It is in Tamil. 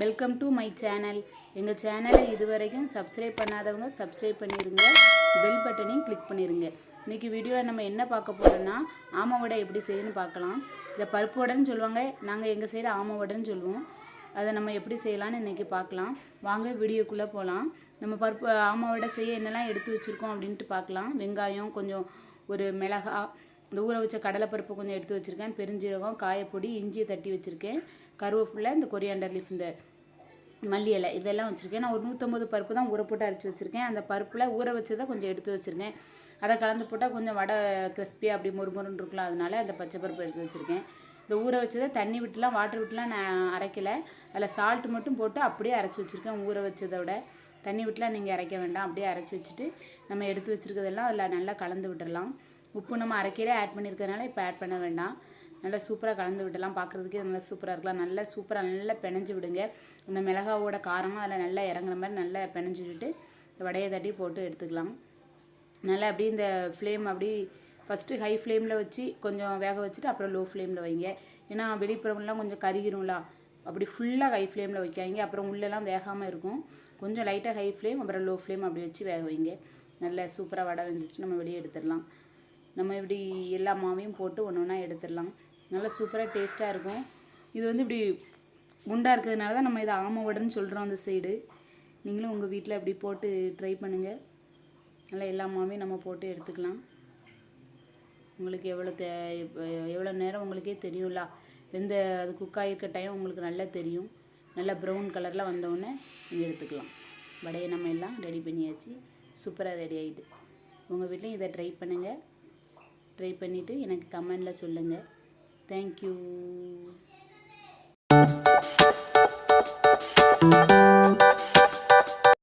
வெல்கம் டு மை சேனல் எங்கள் சேனலை இதுவரைக்கும் சப்ஸ்கிரைப் பண்ணாதவங்க சப்ஸ்கிரைப் பண்ணிடுங்க பெல் பட்டனையும் கிளிக் பண்ணிடுங்க இன்றைக்கி வீடியோவில் நம்ம என்ன பார்க்க போகிறோன்னா ஆமை வடை எப்படி செய்யணும்னு பார்க்கலாம். இதை பருப்பு வடைன்னு சொல்லுவாங்க. நாங்கள் எங்கள் சைடு ஆமை வடைன்னு சொல்லுவோம். அதை நம்ம எப்படி செய்யலாம்னு இன்றைக்கி பார்க்கலாம். வாங்க வீடியோக்குள்ளே போகலாம் நம்ம பருப்பு ஆமை வடை செய்ய என்னெல்லாம் எடுத்து வச்சுருக்கோம் அப்படின்ட்டு பார்க்கலாம். வெங்காயம் கொஞ்சம் ஒரு மிளகா இந்த ஊற வச்ச கடலைப்பருப்பு கொஞ்சம் எடுத்து வச்சுருக்கேன். பெருஞ்சீரகம் காயப்பொடி இஞ்சி தட்டி வச்சுருக்கேன். கருவேப்பிலை இந்த கொரியாண்டர் லீஃப் இந்த மல்லி இலை இதெல்லாம் வச்சுருக்கேன். நான் ஒரு நூற்றம்பது பருப்பு தான் ஊற போட்டு அரைச்சி வச்சுருக்கேன். அந்த பருப்பில் ஊற வச்சதை கொஞ்சம் எடுத்து வச்சுருக்கேன். அதை கலந்து போட்டால் கொஞ்சம் வடை கிறிஸ்பியாக அப்படி முறுமுறுன்னு இருக்கலாம். அதனால அந்த பச்சை பருப்பு எடுத்து வச்சுருக்கேன். இந்த ஊற வச்சதை தண்ணி விட்டுலாம் வாட்டர் விட்டுலாம் நான் அரைக்கலை. அதில் சால்ட்டு மட்டும் போட்டு அப்படியே அரைச்சி வச்சுருக்கேன் ஊற வச்சதை விட. தண்ணி விட்டுலாம் நீங்கள் அரைக்க வேண்டாம். அப்படியே அரைச்சி வச்சுட்டு நம்ம எடுத்து வச்சுருக்கதெல்லாம் அதில் நல்லா கலந்து விட்டுடலாம் உப்பு நம்ம அரைக்கையிலே ஆட் பண்ணியிருக்கிறதுனால இப்போ ஆட் பண்ண வேண்டாம். நல்லா சூப்பராக கலந்து விடலாம் பார்க்குறதுக்கே நல்லா சூப்பராக இருக்கலாம். நல்லா சூப்பராக நல்லா பிணைஞ்சு விடுங்க. அந்த மிளகாவோட காரமாக அதில் நல்லா இறங்குற மாதிரி நல்லா பிணைஞ்சு விட்டுட்டு வடையை தட்டி போட்டு எடுத்துக்கலாம். நல்லா அப்படியே இந்த ஃப்ளேம் அப்படி ஃபஸ்ட்டு ஹை ஃப்ளேமில் வச்சு கொஞ்சம் வேக வச்சுட்டு அப்புறம் லோ ஃப்ளேமில் வைங்க. ஏன்னா வெளிப்புறம்லாம் கொஞ்சம் கருகிரும்ல. அப்படி ஃபுல்லாக ஹை ஃப்ளேமில் வைக்காங்க அப்புறம் உள்ளெல்லாம் வேகாமல் இருக்கும். கொஞ்சம் லைட்டாக ஹை ஃப்ளேம் அப்புறம் லோ ஃப்ளேம் அப்படி வச்சு வேக வைங்க. நல்லா சூப்பராக வடை வெந்துச்சு நம்ம வெளியே எடுத்துடலாம். நம்ம இப்படி எல்லா மாவையும் போட்டு ஒன்று ஒன்றா எடுத்துடலாம். நல்லா சூப்பராக டேஸ்ட்டாக இருக்கும். இது வந்து இப்படி குண்டாக இருக்கிறதுனால தான் நம்ம இதை ஆமவடைன்னு சொல்கிறோம் அந்த சைடு நீங்களும் உங்கள் வீட்டில் இப்படி போட்டு ட்ரை பண்ணுங்கள் நல்லா எல்லா மாவையும் நம்ம போட்டு எடுத்துக்கலாம். உங்களுக்கு எவ்வளோ தே எவ்வளோ நேரம் உங்களுக்கே தெரியும்ல. வெந்த அது குக் ஆகிருக்க டைம் உங்களுக்கு நல்லா தெரியும். நல்லா ப்ரௌன் கலரில் வந்தவுடனே நீங்கள் எடுத்துக்கலாம். வடையை நம்ம எல்லாம் ரெடி பண்ணியாச்சு. சூப்பராக ரெடி ஆகிட்டு உங்கள் வீட்லையும் இதை ட்ரை பண்ணுங்கள் ட்ரை பண்ணிவிட்டு எனக்கு கமெண்டில் சொல்லுங்கள் தேங்க்யூ